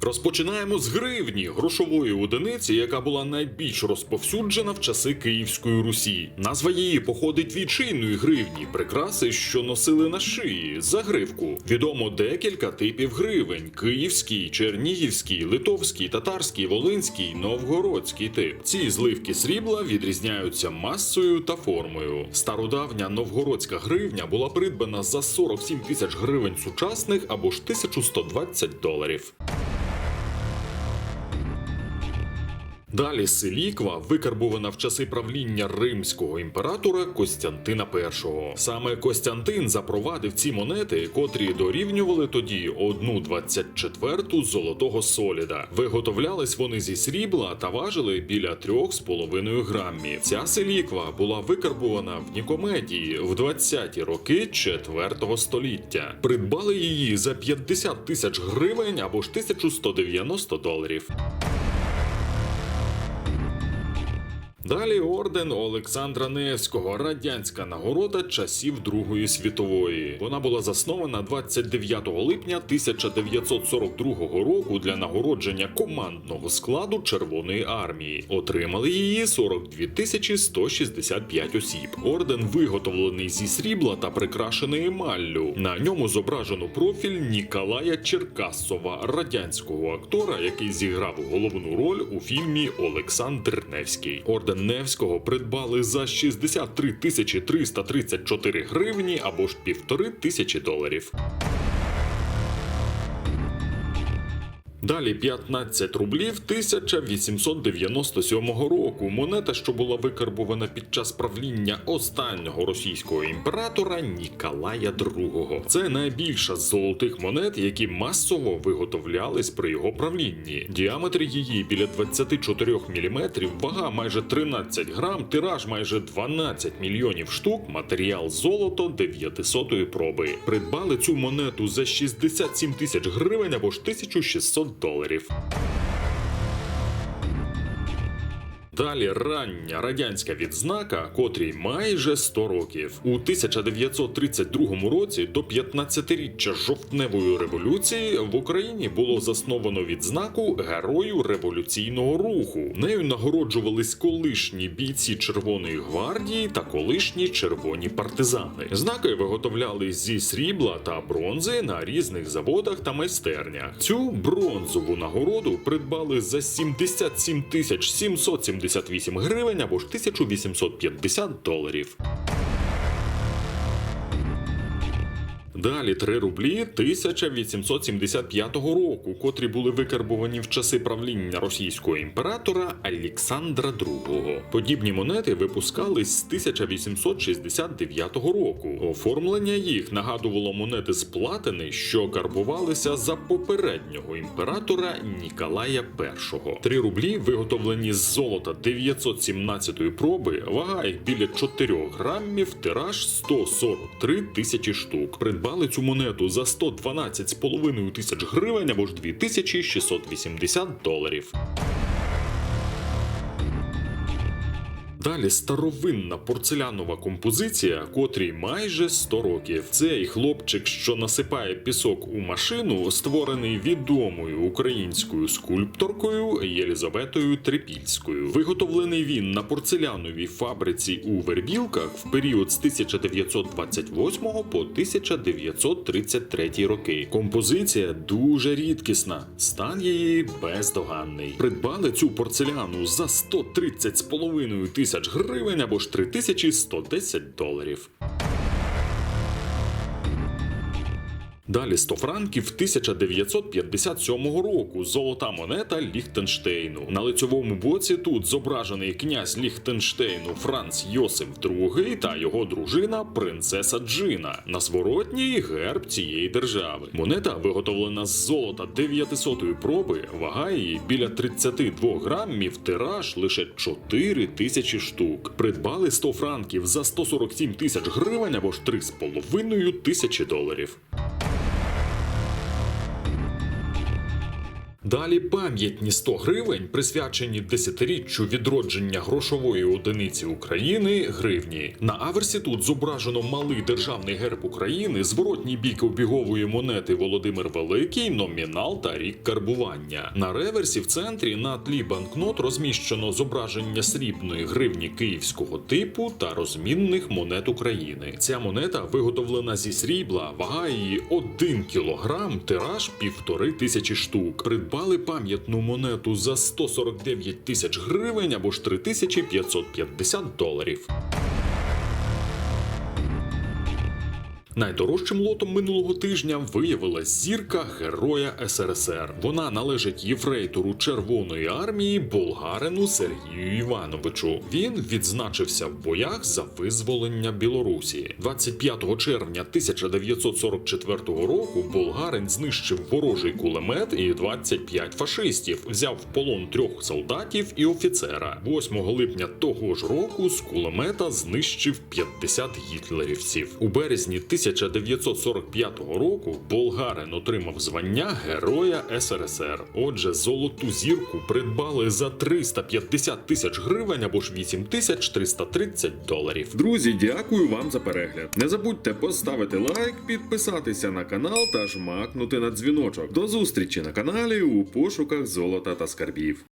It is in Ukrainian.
Розпочинаємо з гривні, грошової одиниці, яка була найбільш розповсюджена в часи Київської Русі. Назва її походить від шийної гривні, прикраси, що носили на шиї, за гривку. Відомо декілька типів гривень: київський, чернігівський, литовський, татарський, волинський, новгородський тип. Ці зливки срібла відрізняються масою та формою. Стародавня новгородська гривня була придбана за 47 тисяч гривень сучасних або ж 1120 доларів. Далі Селіква викарбована в часи правління римського імператора Костянтина І. Саме Костянтин запровадив ці монети, котрі дорівнювали тоді 1,24 золотого соліда. Виготовлялись вони зі срібла та важили біля 3,5 грамів. Ця селіква була викарбована в Нікомедії в 20-ті роки 4 століття. Придбали її за 50 тисяч гривень або ж 1190 доларів. Далі орден Олександра Невського, радянська нагорода часів Другої світової. Вона була заснована 29 липня 1942 року для нагородження командного складу Червоної армії. Отримали її 42 тисячі 165 осіб. Орден виготовлений зі срібла та прикрашений емаллю. На ньому зображено профіль Ніколая Черкасова, радянського актора, який зіграв головну роль у фільмі Олександр Невський. Орден Невського придбали за 63 тисячі 334 гривні або ж півтори тисячі доларів. Далі 15 рублів 1897 року. Монета, що була викарбована під час правління останнього російського імператора Ніколая II. Це найбільша з золотих монет, які масово виготовлялись при його правлінні. Діаметр її біля 24 мм, вага майже 13 грам, тираж майже 12 мільйонів штук, матеріал золото 900 проби. Придбали цю монету за 67 тисяч гривень або ж 1600 доларів. Далі рання радянська відзнака, котрій майже 100 років. У 1932 році до 15-річчя жовтневої революції в Україні було засновано відзнаку Герою революційного руху. Нею нагороджувались колишні бійці Червоної гвардії та колишні червоні партизани. Знаки виготовляли зі срібла та бронзи на різних заводах та майстернях. Цю бронзову нагороду придбали за 77 тисяч 778 гривень або ж 1850 доларів. Далі 3 рублі 1875 року, котрі були викарбовані в часи правління російського імператора Олександра II. Подібні монети випускались з 1869 року. Оформлення їх нагадувало монети з платини, що карбувалися за попереднього імператора Ніколая І. 3 рублі виготовлені з золота 917 проби, вага біля 4 грамів, тираж 143 тисячі штук. Придбали цю монету за 112,5 тисяч гривень або ж 2680 доларів. Далі старовинна порцелянова композиція, котрій майже 100 років. Цей хлопчик, що насипає пісок у машину, створений відомою українською скульпторкою Єлізаветою Трипільською. Виготовлений він на порцеляновій фабриці у Вербілках в період з 1928 по 1933 роки. Композиція дуже рідкісна, стан її бездоганний. Придбали цю порцеляну за 130,5 тисяч гривень або ж 3110 доларів. Далі 100 франків 1957 року. Золота монета Ліхтенштейну. На лицьовому боці тут зображений князь Ліхтенштейну Франц Йосиф II та його дружина принцеса Джина. На зворотній герб цієї держави. Монета виготовлена з золота 900 проби, вага її біля 32 грамів, тираж лише 4 тисячі штук. Придбали 100 франків за 147 тисяч гривень або ж 3,5 тисячі доларів. Далі пам'ятні 100 гривень, присвячені десятиріччю відродження грошової одиниці України гривні. На аверсі тут зображено малий державний герб України, зворотній бік обігової монети Володимир Великий, номінал та рік карбування. На реверсі в центрі на тлі банкнот розміщено зображення срібної гривні київського типу та розмінних монет України. Ця монета виготовлена зі срібла, вага її 1 кілограм, тираж півтори тисячі штук. Придбали пам'ятну монету за 149 тисяч гривень або ж 3550 доларів. Найдорожчим лотом минулого тижня виявилась зірка Героя СРСР. Вона належить єфрейтору Червоної армії болгарину Сергію Івановичу. Він відзначився в боях за визволення Білорусі. 25 червня 1944 року болгарин знищив ворожий кулемет і 25 фашистів, взяв в полон трьох солдатів і офіцера. 8 липня того ж року з кулемета знищив 50 гітлерівців. У березні 1945 року болгарин отримав звання Героя СРСР. Отже, золоту зірку придбали за 350 тисяч гривень або ж 8330 доларів. Друзі, дякую вам за перегляд. Не забудьте поставити лайк, підписатися на канал та жмакнути на дзвіночок. До зустрічі на каналі у пошуках золота та скарбів.